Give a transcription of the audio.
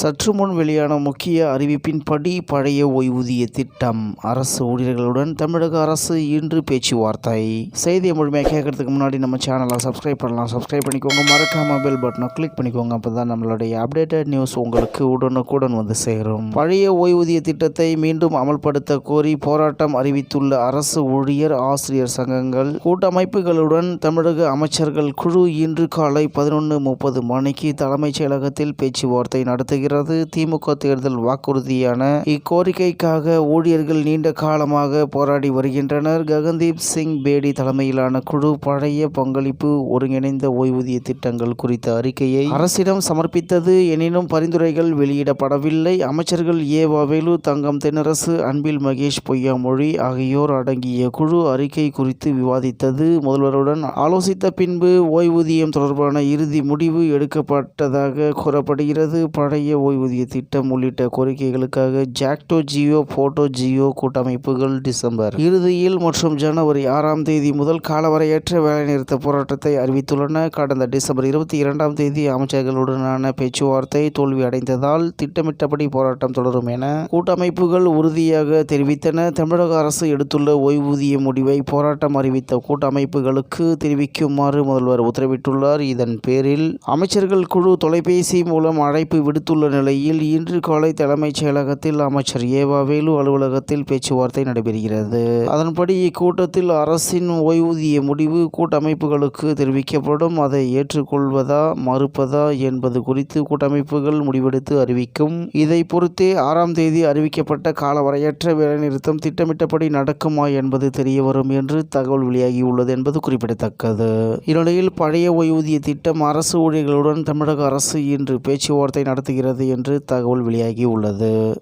சற்று முன் வெளியான முக்கிய அறிவிப்பின்படி பழைய ஓய்வூதிய திட்டம் அரசு ஊழியர்களுடன் தமிழக அரசு இன்று பேச்சுவார்த்தை. செய்தியை முழுமையாக கேட்கறதுக்கு முன்னாடி நம்ம சேனலை சப்ஸ்கிரைப் பண்ணலாம். சப்ஸ்கிரைப் பண்ணிக்கோங்க. மறக்காம பெல் பட்டனை கிளிக் பண்ணிக்கோங்க. அப்போ தான் நம்மளுடைய அப்டேட்டட் நியூஸ் உங்களுக்கு உடனுக்குடன் வந்து சேரும். பழைய ஓய்வூதிய திட்டத்தை மீண்டும் அமல்படுத்த கோரி போராட்டம் அறிவித்துள்ள அரசு ஊழியர் ஆசிரியர் சங்கங்கள் கூட்டமைப்புகளுடன் தமிழக அமைச்சர்கள் குழு இன்று காலை பதினொன்று முப்பது மணிக்கு தலைமைச் செயலகத்தில் பேச்சுவார்த்தை நடத்துகிறது. திமுக தேர்தல் வாக்குறுதியான இக்கோரிக்கைக்காக ஊழியர்கள் நீண்ட காலமாக போராடி வருகின்றனர். ககன்தீப் சிங் பேடி தலைமையிலான குழு பழைய பங்களிப்பு ஒருங்கிணைந்த ஓய்வூதிய திட்டங்கள் குறித்த அறிக்கையை அரசிடம் சமர்ப்பித்தது. எனினும் பரிந்துரைகள் வெளியிடப்படவில்லை. அமைச்சர்கள் ஏ. வவேலு தங்கம் தென்னரசு அன்பில் மகேஷ் பொய்யாமொழி ஆகியோர் அடங்கிய குழு அறிக்கை குறித்து விவாதித்தது. முதல்வருடன் ஆலோசித்த பின்பு ஓய்வூதியம் தொடர்பான இறுதி முடிவு எடுக்கப்பட்டதாக கூறப்படுகிறது. பழைய ஓய்வூதிய திட்டம் உள்ளிட்ட கோரிக்கைகளுக்காக ஜாக்டோ ஜியோ போட்டோ ஜியோ கூட்டமைப்புகள் டிசம்பர் இறுதியில் மற்றும் ஜனவரி ஆறாம் தேதி முதல் காலவரையற்ற வேலைநிறுத்த போராட்டத்தை அறிவித்துள்ளன. கடந்த டிசம்பர் இருபத்தி இரண்டாம் தேதி அமைச்சர்களுடனான பேச்சுவார்த்தை தோல்வி அடைந்ததால் திட்டமிட்டபடி போராட்டம் தொடரும் என கூட்டமைப்புகள் உறுதியாக தெரிவித்தன. தமிழக அரசு எடுத்துள்ள ஓய்வூதிய முடிவை போராட்டம் அறிவித்த கூட்டமைப்புகளுக்கு தெரிவிக்குமாறு முதல்வர் உத்தரவிட்டுள்ளார். இதன் பேரில் அமைச்சர்கள் குழு தொலைபேசி மூலம் அழைப்பு விடுத்துள்ள நிலையில் இன்று காலை தலைமைச் செயலகத்தில் அமைச்சர் ஏவாவேலு அலுவலகத்தில் பேச்சுவார்த்தை நடைபெறுகிறது. அதன்படி இக்கூட்டத்தில் அரசின் ஓய்வூதிய முடிவு கூட்டமைப்புகளுக்கு தெரிவிக்கப்படும். அதை ஏற்றுக்கொள்வதா மறுப்பதா என்பது குறித்து கூட்டமைப்புகள் முடிவெடுத்து அறிவிக்கும். இதை பொறுத்தே ஆறாம் தேதி அறிவிக்கப்பட்ட காலவரையற்ற வேலைநிறுத்தம் திட்டமிட்டபடி நடக்குமா என்பது தெரியவரும் என்று தகவல் வெளியாகியுள்ளது என்பது குறிப்பிடத்தக்கது. இந்நிலையில் பழைய ஓய்வூதிய திட்டம் அரசு ஊழியர்களுடன் தமிழக அரசு இன்று பேச்சுவார்த்தை நடத்துகிறது. என்று தகவல் வெளியாகி உள்ளது